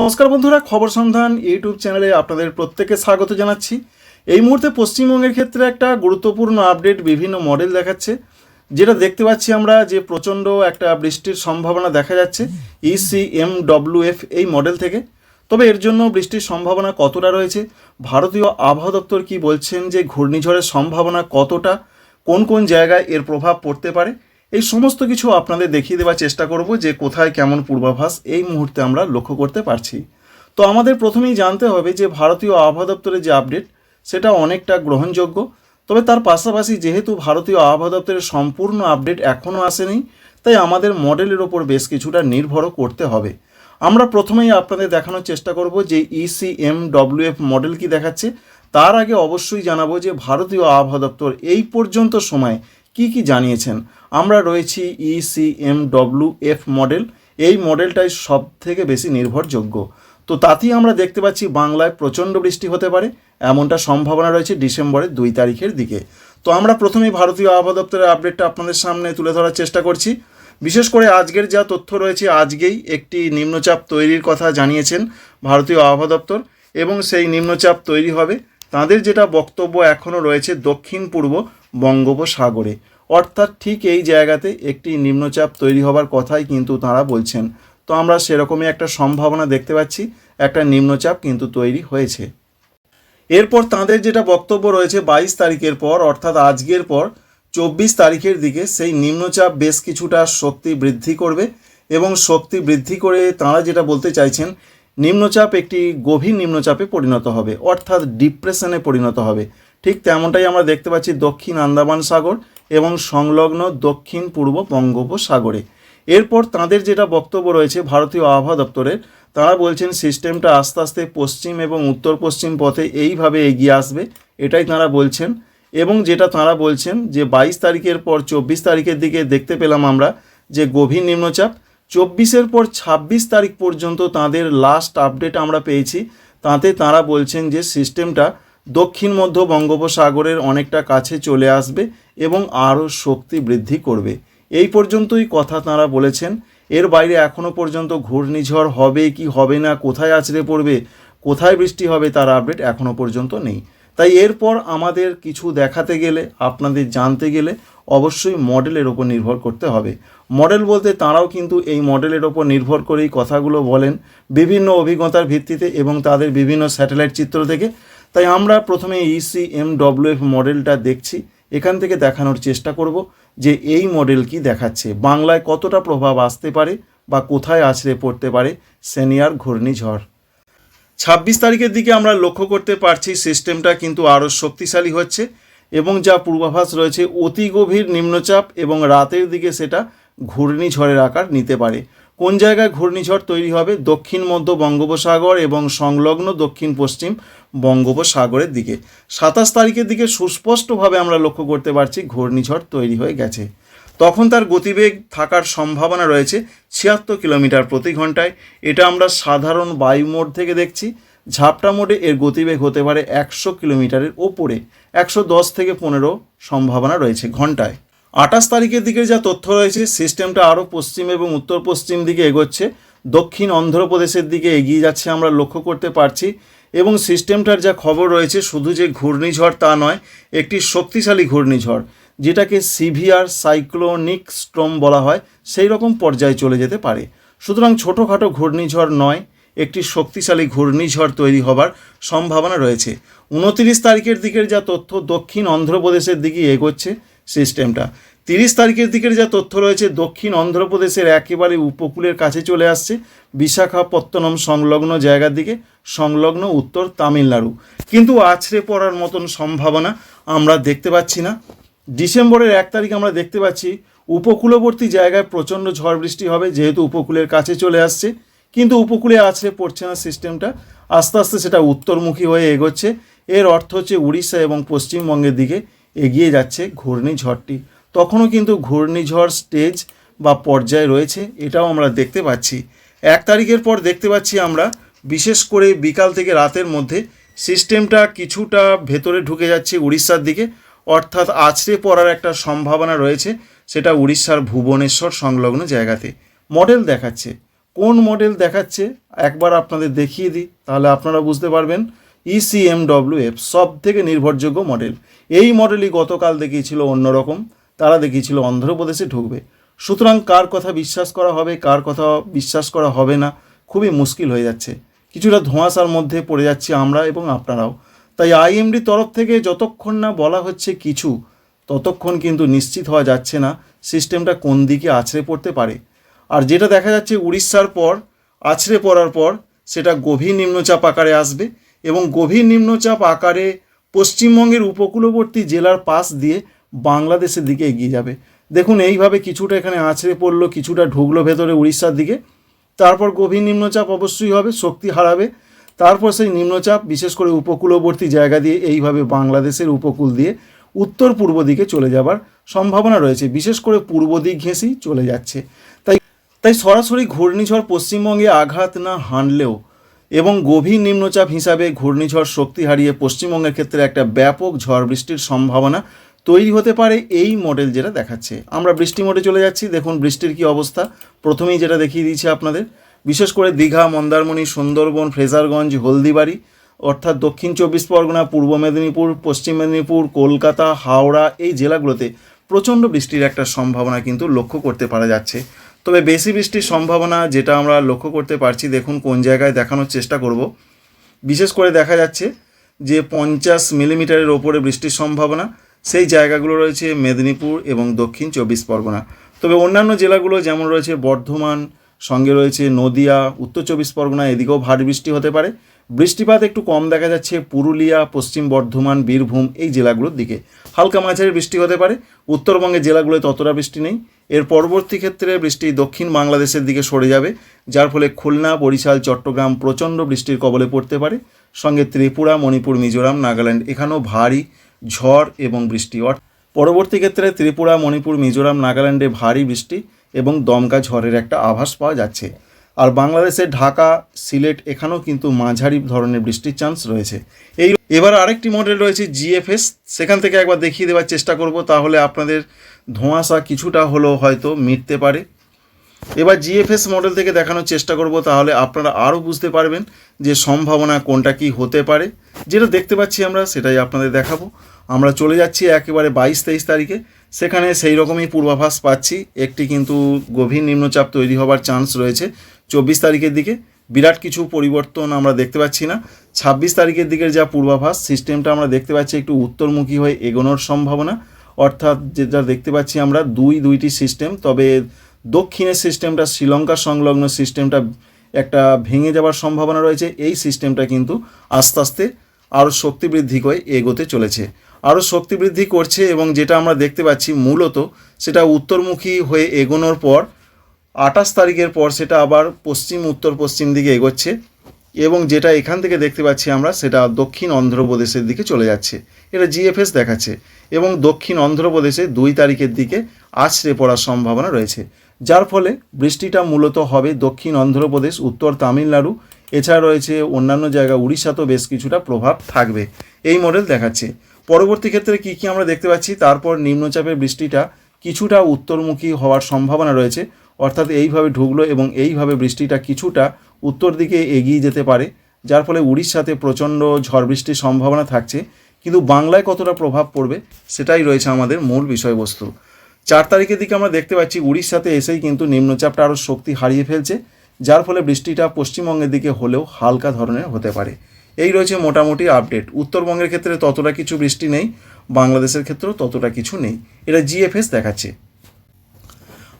নমস্কার বন্ধুরা, খবর সন্ধান ইউটিউব চ্যানেলে আপনাদের প্রত্যেকে স্বাগত জানাচ্ছি। এই মুহূর্তে পশ্চিমবঙ্গের ক্ষেত্রে একটা গুরুত্বপূর্ণ আপডেট বিভিন্ন মডেল দেখাচ্ছে। যেটা দেখতে পাচ্ছি আমরা যে প্রচণ্ড একটা বৃষ্টির সম্ভাবনা দেখা যাচ্ছে ইসি এম এফ এই মডেল থেকে। তবে এর জন্য বৃষ্টির সম্ভাবনা কতটা রয়েছে? ভারতীয় আবহাওয়া দপ্তর কি বলছেন যে ঘূর্ণিঝড়ের সম্ভাবনা কতটা? কোন কোন জায়গায় এর প্রভাব পড়তে পারে? এই সমস্ত কিছু আপনাদের দেখিয়ে দেওয়ার চেষ্টা করব যে কোথায় কেমন পূর্বাভাস এই মুহূর্তে আমরা লক্ষ্য করতে পারছি। তো আমাদের প্রথমেই জানতে হবে যে ভারতীয় আবহাওয়া দপ্তরের যে আপডেট, সেটা অনেকটা গ্রহণযোগ্য। তবে তার পাশাপাশি যেহেতু ভারতীয় আবহাওয়া দপ্তরের সম্পূর্ণ আপডেট এখনও আসেনি, তাই আমাদের মডেলের ওপর বেশ কিছুটা নির্ভরও করতে হবে। আমরা প্রথমেই আপনাদের দেখানোর চেষ্টা করব যে E ইসিএম ডব্লিউএফ মডেল কি দেখাচ্ছে। তার আগে অবশ্যই জানাব যে ভারতীয় আবহাওয়া দপ্তর এই পর্যন্ত সময় কি কি জানিয়েছেন? আমরা রয়েছি ইসিএম ডব্লিউএফ মডেল এই মডেলটাই সব থেকে বেশি নির্ভরযোগ্য। তো তাতেই আমরা দেখতে পাচ্ছি বাংলায় প্রচণ্ড বৃষ্টি হতে পারে, এমনটা সম্ভাবনা রয়েছে ডিসেম্বরের দুই তারিখের দিকে। তো আমরা প্রথমেই ভারতীয় আবহাওয়া দপ্তরের আপডেটটা আপনাদের সামনে তুলে ধরার চেষ্টা করছি। বিশেষ করে আজকের যা তথ্য রয়েছে, আজকেই একটি নিম্নচাপ তৈরির কথা জানিয়েছেন ভারতীয় আবহাওয়া দপ্তর, এবং সেই নিম্নচাপ তৈরি হবে। তাদের যেটা বক্তব্য এখনও রয়েছে দক্ষিণ পূর্ব বঙ্গোপসাগরে। অর্থাৎ ঠিক এই জায়গাতে একটি নিম্নচাপ তৈরি হবার কথাই কিন্তু তাঁরা বলছেন। তো আমরা সেরকমই একটা সম্ভাবনা দেখতে পাচ্ছি, একটা নিম্নচাপ কিন্তু তৈরি হয়েছে। এরপর তাঁদের যেটা বক্তব্য রয়েছে বাইশ তারিখের পর, অর্থাৎ আজকের পর, চব্বিশ তারিখের দিকে সেই নিম্নচাপ বেশ কিছুটা শক্তি বৃদ্ধি করবে এবং শক্তি বৃদ্ধি করে তাঁরা যেটা বলতে চাইছেন, নিম্নচাপ একটি গভীর নিম্নচাপে পরিণত হবে, অর্থাৎ ডিপ্রেশনে পরিণত হবে। ঠিক তেমনটাই আমরা দেখতে পাচ্ছি দক্ষিণ আন্দামান সাগর এবং সংলগ্ন দক্ষিণ পূর্ব বঙ্গোপসাগরে। এরপর তাঁদের যেটা বক্তব্য রয়েছে ভারতীয় আবহাওয়া দপ্তরের, তারা বলছেন সিস্টেমটা আস্তে আস্তে পশ্চিম এবং উত্তর পশ্চিম পথে এইভাবে এগিয়ে আসবে, এটাই তাঁরা বলছেন। এবং যেটা তাঁরা বলছেন যে বাইশ তারিখের পর চব্বিশ তারিখের দিকে দেখতে পেলাম আমরা যে গভীর নিম্নচাপ, চব্বিশের পর ছাব্বিশ তারিখ পর্যন্ত তাদের লাস্ট আপডেট আমরা পেয়েছি। তাতে তাঁরা বলছেন যে সিস্টেমটা দক্ষিণ মধ্য বঙ্গোপসাগরের অনেকটা কাছে চলে আসবে এবং আরও শক্তি বৃদ্ধি করবে। এই পর্যন্তই কথা তাঁরা বলেছেন। এর বাইরে এখনও পর্যন্ত ঘূর্ণিঝড় হবে কি হবে না, কোথায় আছড়ে পড়বে, কোথায় বৃষ্টি হবে তার আপডেট এখনও পর্যন্ত নেই। তাই এরপর আমাদের কিছু দেখাতে গেলে, আপনাদের জানতে গেলে অবশ্যই মডেলের ওপর নির্ভর করতে হবে। মডেল বলতে তাঁরাও কিন্তু এই মডেলের ওপর নির্ভর করেই কথাগুলো বলেন। বিভিন্ন অভিজ্ঞতার ভিত্তিতে এবং তাদের বিভিন্ন স্যাটেলাইট চিত্র থেকে তাই আমরা প্রথমে E ইসি এম ডব্লিউএফ মডেলটা দেখছি, এখান থেকে দেখানোর চেষ্টা করব যে এই মডেল কি দেখাচ্ছে, বাংলায় কতটা প্রভাব আসতে পারে বা কোথায় আছড়ে পড়তে পারে, সেনিয়ার ঘূর্ণিঝড়। ছাব্বিশ তারিখের দিকে আমরা লক্ষ্য করতে পারছি সিস্টেমটা কিন্তু আরও শক্তিশালী হচ্ছে এবং যা পূর্বাভাস রয়েছে, অতি গভীর নিম্নচাপ এবং রাতের দিকে সেটা ঘূর্ণিঝড়ের আকার নিতে পারে। কোন জায়গায় ঘূর্ণিঝড় তৈরি হবে? দক্ষিণ, মধ্য বঙ্গোপসাগর এবং সংলগ্ন দক্ষিণ, পশ্চিম বঙ্গোপসাগরের দিকে। সাতাশ তারিখের দিকে সুস্পষ্টভাবে আমরা লক্ষ্য করতে পারছি ঘূর্ণিঝড় তৈরি হয়ে গেছে। তখন তার গতিবেগ থাকার সম্ভাবনা রয়েছে ছিয়াত্তর কিলোমিটার প্রতি ঘন্টায়। এটা আমরা সাধারণ বায়ু মোড থেকে দেখছি। ঝাপটা মোডে এর গতিবেগ হতে পারে একশো কিলোমিটারের ওপরে। একশো দশ থেকে পনেরো সম্ভাবনা রয়েছে ঘন্টায়। আঠাশ তারিখের দিকে যা তথ্য রয়েছে, সিস্টেমটা আরও পশ্চিম এবং উত্তর পশ্চিম দিকে এগোচ্ছে। দক্ষিণ অন্ধ্রপ্রদেশের দিকে এগিয়ে যাচ্ছে আমরা লক্ষ্য করতে পারছি এবং সিস্টেমটার যা খবর রয়েছে, শুধু যে ঘূর্ণিঝড় তা নয়, একটি শক্তিশালী ঘূর্ণিঝড়, যেটাকে সিভিয়ার সাইক্লোনিক স্ট্রম বলা হয়, সেই রকম পর্যায়ে চলে যেতে পারে। সুতরাং ছোটোখাটো ঘূর্ণিঝড় নয়, একটি শক্তিশালী ঘূর্ণিঝড় তৈরি হবার সম্ভাবনা রয়েছে। উনতিরিশ তারিখের দিকের যা তথ্য দক্ষিণ অন্ধ্রপ্রদেশের দিকে এগোচ্ছে সিস্টেমটা। তিরিশ তারিখের দিকের যা তথ্য রয়েছে, দক্ষিণ অন্ধ্রপ্রদেশের একেবারে উপকূলের কাছে চলে আসছে বিশাখাপত্তনম সংলগ্ন জায়গার দিকে, সংলগ্ন উত্তর তামিলনাড়ু। কিন্তু আছড়ে পড়ার মতন সম্ভাবনা আমরা দেখতে পাচ্ছি না। ডিসেম্বরের এক তারিখ আমরা দেখতে পাচ্ছি, উপকূলবর্তী জায়গায় প্রচণ্ড ঝড় বৃষ্টি হবে, যেহেতু উপকূলের কাছে চলে আসছে। কিন্তু উপকূলে আছড়ে পড়ছে না সিস্টেমটা। আস্তে আস্তে সেটা উত্তরমুখী হয়ে এগোচ্ছে। এর অর্থ হচ্ছে উড়িষ্যা এবং পশ্চিমবঙ্গের দিকে এগিয়ে যাচ্ছে ঘূর্ণিঝড়টি। তখনও কিন্তু ঘূর্ণিঝড় স্টেজ বা পর্যায়ে রয়েছে, এটাও আমরা দেখতে পাচ্ছি। এক তারিখের পর দেখতে পাচ্ছি আমরা, বিশেষ করে বিকাল থেকে রাতের মধ্যে, সিস্টেমটা কিছুটা ভেতরে ঢুকে যাচ্ছে উড়িষ্যার দিকে। অর্থাৎ আছড়ে পড়ার একটা সম্ভাবনা রয়েছে, সেটা উড়িষ্যার ভুবনেশ্বর সংলগ্ন জায়গাতে। মডেল দেখাচ্ছে। কোন মডেল দেখাচ্ছে, একবার আপনাদের দেখিয়ে দিই, তাহলে আপনারা বুঝতে পারবেন। ইসিএমডব্লিউ এফ সব থেকে নির্ভরযোগ্য মডেল। এই মডেলই গতকাল দেখিয়েছিল অন্যরকম, তারা দেখিয়েছিল অন্ধ্রপ্রদেশে ঢুকবে। সুতরাং কার কথা বিশ্বাস করা হবে, কার কথা বিশ্বাস করা হবে না, খুবই মুশকিল হয়ে যাচ্ছে। কিছুটা ধোঁয়াশার মধ্যে পড়ে যাচ্ছি আমরা এবং আপনারাও। তাই আইএমডি তরফ থেকে যতক্ষণ না বলা হচ্ছে কিছু, ততক্ষণ কিন্তু নিশ্চিত হওয়া যাচ্ছে না সিস্টেমটা কোন দিকে আছড়ে পড়তে পারে। আর যেটা দেখা যাচ্ছে উড়িষ্যার পর, আছড়ে পড়ার পর, সেটা গভীর নিম্নচাপ আকারে আসবে। এবং গভীর নিম্নচাপ আকারে পশ্চিমবঙ্গের উপকূলবর্তী জেলার পাশ দিয়ে বাংলাদেশের দিকে এগিয়ে যাবে। দেখুন, এইভাবে কিছুটা এখানে আছড়ে পড়ল, কিছুটা ঢুকলো ভেতরে উড়িষ্যার দিকে। তারপর গভীর নিম্নচাপ অবশ্যই হবে, শক্তি হারাবে। তারপর সেই নিম্নচাপ, বিশেষ করে উপকূলবর্তী জায়গা দিয়ে এইভাবে বাংলাদেশের উপকূল দিয়ে উত্তর পূর্ব দিকে চলে যাবার সম্ভাবনা রয়েছে। বিশেষ করে পূর্ব দিক ঘেঁষেই চলে যাচ্ছে। তাই তাই সরাসরি ঘূর্ণিঝড় পশ্চিমবঙ্গে আঘাত না হানলেও এবং গভীর নিম্নচাপ হিসাবে ঘূর্ণিঝড় শক্তি হারিয়ে পশ্চিমবঙ্গের ক্ষেত্রে একটা ব্যাপক ঝড় বৃষ্টির সম্ভাবনা তৈরি হতে পারে এই মডেল যেটা দেখাচ্ছে। আমরা বৃষ্টি মোডে চলে যাচ্ছি, দেখুন বৃষ্টির কি অবস্থা। প্রথমেই যেটা দেখিয়ে দিয়েছি আপনাদের, বিশেষ করে দীঘা, মন্দারমণি, সুন্দরবন, ফ্রেজারগঞ্জ, হলদিবাড়ি, অর্থাৎ দক্ষিণ চব্বিশ পরগনা, পূর্ব মেদিনীপুর, পশ্চিম মেদিনীপুর, কলকাতা, হাওড়া, এই জেলাগুলোতে প্রচণ্ড বৃষ্টির একটা সম্ভাবনা কিন্তু লক্ষ্য করতে পারা যাচ্ছে। তবে বেশি বৃষ্টির সম্ভাবনা যেটা আমরা লক্ষ্য করতে পারছি, দেখুন কোন জায়গায় দেখানোর চেষ্টা করব। বিশেষ করে দেখা যাচ্ছে যে পঞ্চাশ মিলিমিটারের ওপরে বৃষ্টির সম্ভাবনা, সেই জায়গাগুলো রয়েছে মেদিনীপুর এবং দক্ষিণ চব্বিশ পরগনা। তবে অন্যান্য জেলাগুলো যেমন রয়েছে বর্ধমান, সঙ্গে রয়েছে নদিয়া, উত্তর চব্বিশ পরগনা, এদিকেও ভারী বৃষ্টি হতে পারে। বৃষ্টিপাত একটু কম দেখা যাচ্ছে পুরুলিয়া, পশ্চিম বর্ধমান, বীরভূম, এই জেলাগুলোর দিকে। হালকা মাঝারি বৃষ্টি হতে পারে। উত্তরবঙ্গের জেলাগুলোয় ততটা বৃষ্টি নেই। এর পরবর্তী ক্ষেত্রে বৃষ্টি দক্ষিণ বাংলাদেশের দিকে সরে যাবে, যার ফলে খুলনা, বরিশাল, চট্টগ্রাম প্রচণ্ড বৃষ্টির কবলে পড়তে পারে। সঙ্গে ত্রিপুরা, মণিপুর, মিজোরাম, নাগাল্যান্ড, এখানেও ভারী ঝড় এবং বৃষ্টি। পরবর্তী ক্ষেত্রে ত্রিপুরা, মণিপুর, মিজোরাম, নাগাল্যান্ডে ভারী বৃষ্টি এবং দমকা ঝড়ের একটা আভাস পাওয়া যাচ্ছে। আর বাংলাদেশের ঢাকা, সিলেট এখানেও কিন্তু মাঝারি ধরনের বৃষ্টির চান্স রয়েছে। এই এবার আরেকটি মডেল রয়েছে জিএফএস সেখান থেকে একবার দেখিয়ে দেওয়ার চেষ্টা করব, তাহলে আপনাদের ধোঁয়াশা কিছুটা হলেও হয়তো মিটতে পারে। এবার জিএফএস মডেল থেকে দেখানোর চেষ্টা করব, তাহলে আপনারা আরও বুঝতে পারবেন যে সম্ভাবনা কোনটা কি হতে পারে। যেটা দেখতে পাচ্ছি আমরা, সেটাই আপনাদের দেখাবো। আমরা চলে যাচ্ছি একেবারে বাইশ তেইশ তারিখে। সেখানে সেই রকমই পূর্বাভাস পাচ্ছি। একটি কিন্তু গভীর নিম্নচাপ তৈরি হবার চান্স রয়েছে চব্বিশ তারিখের দিকে। বিরাট কিছু পরিবর্তন আমরা দেখতে পাচ্ছি না। ছাব্বিশ তারিখের দিকের যা পূর্বাভাস সিস্টেমটা আমরা দেখতে পাচ্ছি একটু উত্তরমুখী হয়ে এগোনোর সম্ভাবনা। অর্থাৎ যেটা দেখতে পাচ্ছি আমরা, দুই দুইটি সিস্টেম তবে দক্ষিণের সিস্টেমটা শ্রীলঙ্কা সংলগ্ন সিস্টেমটা একটা ভেঙে যাওয়ার সম্ভাবনা রয়েছে। এই সিস্টেমটা কিন্তু আস্তে আস্তে আরও শক্তি বৃদ্ধি করে এগোতে চলেছে। আরও শক্তি বৃদ্ধি করছে এবং যেটা আমরা দেখতে পাচ্ছি মূলত সেটা উত্তরমুখী হয়ে এগোনোর পর আঠাশ তারিখের পর সেটা আবার পশ্চিম, উত্তর, পশ্চিম দিকে এগোচ্ছে এবং যেটা এখান থেকে দেখতে পাচ্ছি আমরা সেটা দক্ষিণ অন্ধ্রপ্রদেশের দিকে চলে যাচ্ছে। এটা জিএফএস দেখাচ্ছে এবং দক্ষিণ অন্ধ্রপ্রদেশে দুই তারিখের দিকে আছড়ে পড়ার সম্ভাবনা রয়েছে। যার ফলে বৃষ্টিটা মূলত হবে দক্ষিণ অন্ধ্রপ্রদেশ, উত্তর তামিলনাড়ু এছাড়া রয়েছে অন্যান্য জায়গা, উড়িষ্যাতেও বেশ কিছুটা প্রভাব থাকবে। এই মডেল দেখাচ্ছে। পরবর্তী ক্ষেত্রে কী কী আমরা দেখতে পাচ্ছি? তারপর নিম্নচাপের বৃষ্টিটা কিছুটা উত্তরমুখী হওয়ার সম্ভাবনা রয়েছে। অর্থাৎ এইভাবে ঢুকলো এবং এইভাবে বৃষ্টিটা কিছুটা উত্তর দিকে এগিয়ে যেতে পারে, যার ফলে উড়িষ্যাতে প্রচণ্ড ঝড় বৃষ্টির সম্ভাবনা থাকছে। কিন্তু বাংলায় কতটা প্রভাব পড়বে সেটাই রয়েছে আমাদের মূল বিষয়বস্তু। চার তারিখের দিকে আমরা দেখতে পাচ্ছি উড়িষ্যাতে এসেই কিন্তু নিম্নচাপটা আরও শক্তি হারিয়ে ফেলছে। যার ফলে বৃষ্টিটা পশ্চিমবঙ্গের দিকে হলেও হালকা ধরনের হতে পারে। এই রয়েছে মোটামুটি আপডেট। উত্তরবঙ্গের ক্ষেত্রে ততটা কিছু বৃষ্টি নেই, বাংলাদেশের ক্ষেত্রেও ততটা কিছু নেই। এটা জিএফএস দেখাচ্ছে।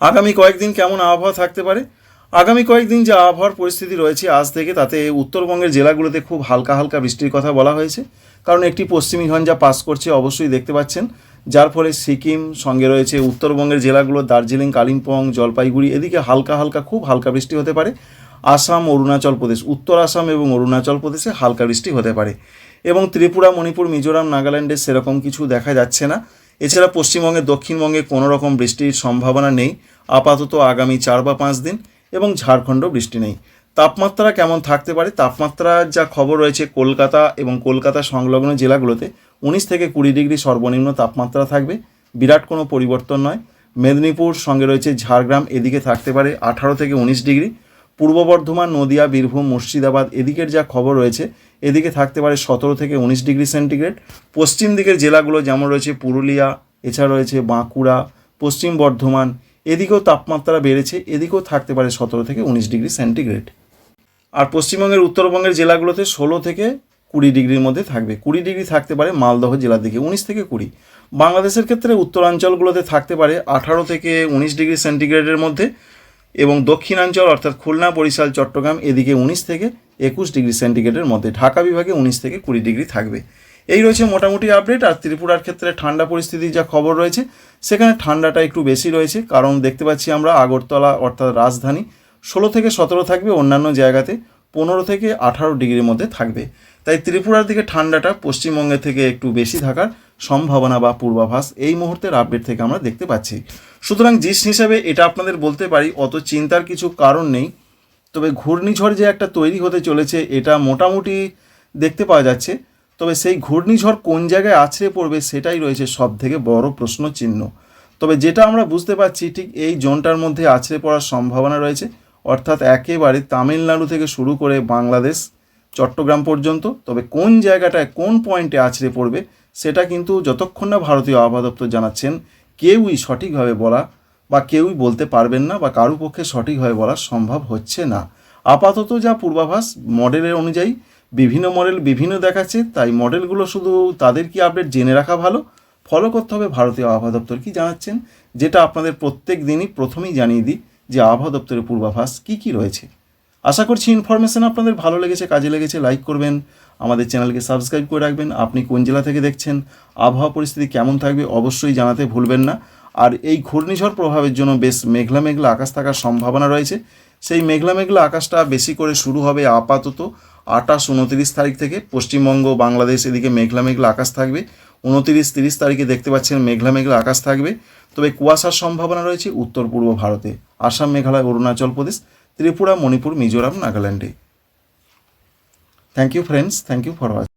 আগামী কয়েকদিন কেমন আবহাওয়া থাকতে পারে? আগামী কয়েকদিন যে আবহাওয়ার পরিস্থিতি রয়েছে আজ থেকে, তাতে উত্তরবঙ্গের জেলাগুলোতে খুব হালকা হালকা বৃষ্টির কথা বলা হয়েছে। কারণ একটি পশ্চিমী ঝঞ্ঝা পাস করছে, অবশ্যই দেখতে পাচ্ছেন। যার ফলে সিকিম সঙ্গে রয়েছে উত্তরবঙ্গের জেলাগুলো দার্জিলিং, কালিম্পং, জলপাইগুড়ি, এদিকে হালকা হালকা, খুব হালকা বৃষ্টি হতে পারে। আসাম, অরুণাচল প্রদেশ, উত্তর আসাম এবং অরুণাচল প্রদেশে হালকা বৃষ্টি হতে পারে। এবং ত্রিপুরা, মণিপুর, মিজোরাম, নাগাল্যান্ডে সেরকম কিছু দেখা যাচ্ছে না। এছাড়া পশ্চিমবঙ্গে, দক্ষিণবঙ্গে কোনো রকম বৃষ্টির সম্ভাবনা নেই। আপাতত আগামী চার বা পাঁচ দিন এবং ঝাড়খণ্ড বৃষ্টি নেই। তাপমাত্রা কেমন থাকতে পারে? তাপমাত্রার যা খবর রয়েছে, কলকাতা এবং কলকাতা সংলগ্ন জেলাগুলোতে উনিশ থেকে কুড়ি ডিগ্রি সর্বনিম্ন তাপমাত্রা থাকবে। বিরাট কোনো পরিবর্তন নয়। মেদিনীপুর সঙ্গে রয়েছে ঝাড়গ্রাম, এদিকে থাকতে পারে আঠারো থেকে উনিশ ডিগ্রি। পূর্ব বর্ধমান, নদিয়া, বীরভূম, মুর্শিদাবাদ, এদিকের যা খবর রয়েছে, এদিকে থাকতে পারে সতেরো থেকে উনিশ ডিগ্রি সেন্টিগ্রেড। পশ্চিম দিকের জেলাগুলো যেমন রয়েছে পুরুলিয়া, এছাড়া রয়েছে বাঁকুড়া, পশ্চিম বর্ধমান, এদিকেও তাপমাত্রা বেড়েছে, এদিকেও থাকতে পারে সতেরো থেকে উনিশ ডিগ্রি সেন্টিগ্রেড। আর পশ্চিমবঙ্গের উত্তরবঙ্গের জেলাগুলোতে ষোলো থেকে কুড়ি ডিগ্রির মধ্যে থাকবে। কুড়ি ডিগ্রি থাকতে পারে মালদহ জেলার দিকে, উনিশ থেকে কুড়ি। বাংলাদেশের ক্ষেত্রে উত্তরাঞ্চলগুলোতে থাকতে পারে আঠারো থেকে উনিশ ডিগ্রি সেন্টিগ্রেডের মধ্যে এবং দক্ষিণাঞ্চল অর্থাৎ খুলনা, বরিশাল, চট্টগ্রাম এদিকে উনিশ থেকে একুশ ডিগ্রি সেন্টিগ্রেডের মধ্যে। ঢাকা বিভাগে উনিশ থেকে কুড়ি ডিগ্রি থাকবে। এই রয়েছে মোটামুটি আপডেট আর ত্রিপুরার ক্ষেত্রে ঠান্ডা পরিস্থিতির যা খবর রয়েছে, সেখানে ঠান্ডাটা একটু বেশি রয়েছে। কারণ দেখতে পাচ্ছি আমরা আগরতলা অর্থাৎ রাজধানী, ষোলো থেকে সতেরো থাকবে অন্যান্য জায়গাতে। পনেরো থেকে আঠারো ডিগ্রির মধ্যে থাকবে। তাই ত্রিপুরার দিকে ঠান্ডাটা পশ্চিমবঙ্গের থেকে একটু বেশি থাকার সম্ভাবনা বা পূর্বাভাস এই মুহূর্তের আপডেট থেকে আমরা দেখতে পাচ্ছি। সুতরাং জিস হিসাবে এটা আপনাদের বলতে পারি, অত চিন্তার কিছু কারণ নেই। তবে ঘূর্ণিঝড় যে একটা তৈরি হতে চলেছে, এটা মোটামুটি দেখতে পাওয়া যাচ্ছে। তবে সেই ঘূর্ণিঝড় কোন জায়গায় আছড়ে পড়বে সেটাই রয়েছে সব থেকে বড় প্রশ্ন চিহ্ন তবে যেটা আমরা বুঝতে পারছি, ঠিক এই জোনটার মধ্যে আছড়ে পড়ার সম্ভাবনা রয়েছে। অর্থাৎ একেবারে তামিলনাড়ু থেকে শুরু করে বাংলাদেশ, চট্টগ্রাম পর্যন্ত। তবে কোন জায়গাটায় কোন পয়েন্টে আছড়ে পড়বে, সেটা কিন্তু যতক্ষণ না ভারতীয় আবহাওয়া দপ্তর জানাচ্ছেন, কেউই সঠিকভাবে বলা বা কেউই বলতে পারবেন না বা কারও পক্ষে সঠিকভাবে বলা সম্ভব হচ্ছে না। আপাতত যা পূর্বাভাস, মডেলের অনুযায়ী বিভিন্ন মডেল বিভিন্ন দেখাচ্ছে, তাই মডেলগুলো শুধু তাদের কি আপডেট জেনে রাখা ভালো? ফলো করতে হবে ভারতীয় আবহাওয়া দপ্তর কি জানাচ্ছেন, যেটা আপনাদের প্রত্যেক দিনই প্রথমেই জানিয়ে দিই। যে আবহাওয়া দপ্তরের পূর্বাভাস কি কি রয়েছে। আশা করছি ইনফরমেশন আপনাদের ভালো লেগেছে, কাজে লেগেছে লাইক করবেন। আমাদের চ্যানেলকে সাবস্ক্রাইব করে রাখবেন। আপনি কোন জেলা থেকে দেখছেন, আবহাওয়া পরিস্থিতি কেমন থাকবে অবশ্যই জানাতে ভুলবেন না। আর এই ঘূর্ণিঝড় প্রভাবের জন্য বেশ মেঘলা মেঘলা আকাশ থাকার সম্ভাবনা রয়েছে। সেই মেঘলা মেঘলা আকাশটা বেশি করে শুরু হবে আপাতত আঠাশ, উনতিরিশ তারিখ থেকে। পশ্চিমবঙ্গ, বাংলাদেশ এদিকে মেঘলা মেঘলা আকাশ থাকবে। উনতিরিশ, তিরিশ তারিখে দেখতে পাচ্ছেন মেঘলা মেঘলা আকাশ থাকবে। তবে কুয়াশার সম্ভাবনা রয়েছে উত্তর পূর্ব ভারতে, Assam, Meghalaya, Arunachal Pradesh, Tripura, Manipur, Mizoram, নাগাল্যান্ডে। Thank you friends thank you for watching